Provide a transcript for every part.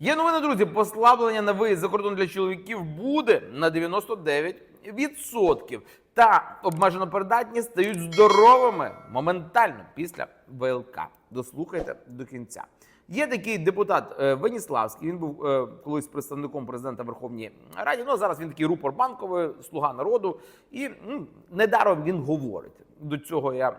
Є новини, друзі. Послаблення на виїзд за кордон для чоловіків буде на 99%. Та обмежено передатні стають здоровими моментально після ВЛК. Дослухайте до кінця. Є такий депутат е, Веніславський. Він був е, колись представником президента Верховній Раді. Ну а зараз він такий рупор банковий, слуга народу, і м, недаром він говорить. До цього я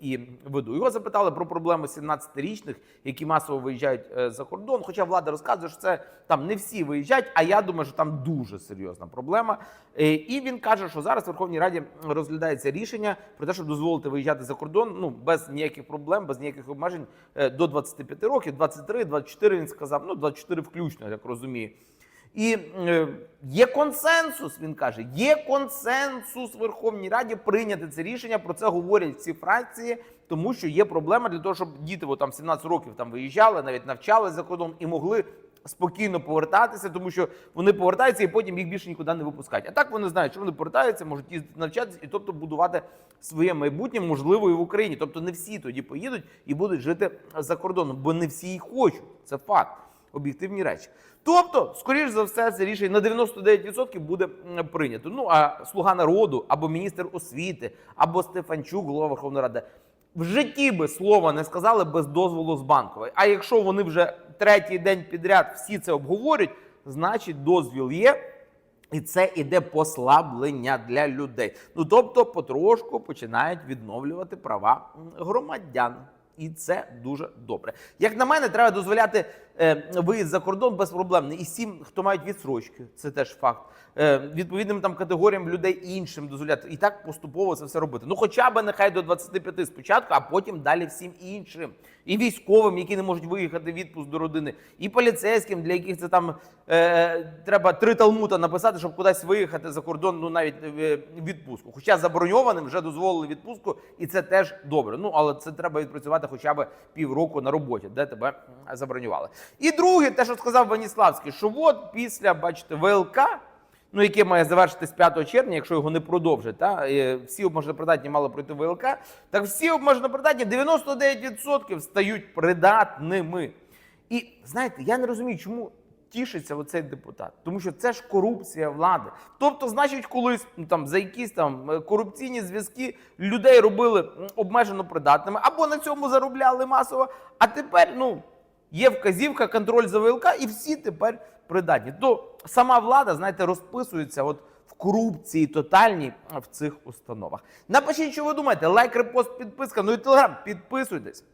і веду. Його запитали про проблеми 17-річних, які масово виїжджають е, за кордон. Хоча влада розказує, що це там не всі виїжджають, а я думаю, що там дуже серйозна проблема. Е, І він каже, що зараз в Верховній Раді розглядається рішення про те, щоб дозволити виїжджати за кордон ну без ніяких проблем, без ніяких обмежень е, до 25 років, 23, 24, Він сказав, ну 24 включно, як розумію. І е, є консенсус, він каже, є консенсус в Верховній Раді прийняти це рішення. Про це говорять всі фракції, тому що є проблема для того, щоб діти от, там 17 років там виїжджали, навіть навчались за кордон і могли спокійно повертатися, тому що вони повертаються і потім їх більше нікуди не випускають. А так вони знають, що вони повертаються, можуть їздити навчатися і тобто будувати своє майбутнє, можливо, і в Україні. Тобто не всі тоді поїдуть і будуть жити за кордоном, бо не всі і хочуть. Це факт об'єктивні речі. Тобто, скоріш за все, це рішення на 99% буде прийнято. Ну а слуга народу або міністр освіти, або Стефанчук, голова Верховної Ради, в житті би слова не сказали без дозволу з банкової. А якщо вони вже третій день підряд всі це обговорюють, значить дозвіл є. І це іде послаблення для людей. Ну тобто, потрошку починають відновлювати права громадян. І це дуже добре. Як на мене, треба дозволяти виїзд за кордон безпроблемний. І всім, хто мають відсрочки, це теж факт. Е, відповідним там категоріям людей іншим дозволяти. І так поступово це все робити. Ну, хоча б нехай до 25 спочатку, а потім далі всім іншим. І військовим, які не можуть виїхати в відпуск до родини, і поліцейським, для яких це там е, треба три талмута написати, щоб кудись виїхати за кордон, ну навіть е, відпустку. Хоча заброньованим вже дозволили відпустку, і це теж добре. Ну але це треба відпрацювати хоча б півроку на роботі, де тебе забронювали. І друге, те, що сказав Ваніславський, що от після, бачите, ВЛК. Ну, яке має завершитись 5 червня, якщо його не продовжать, та всі обмежено придатні мали пройти ВЛК, так всі обмежено придатні 99% стають придатними. І знаєте, я не розумію, чому тішиться оцей депутат, тому що це ж корупція влади. Тобто, значить, колись ну, там за якісь там корупційні зв'язки людей робили обмежено придатними або на цьому заробляли масово. А тепер, ну. Є вказівка, контроль за ВЛК, і всі тепер придатні. То сама влада, знаєте, розписується от в корупції тотальній в цих установах. Напишіть, що ви думаєте. Лайк, репост, підписка. Ну і телеграм, підписуйтесь.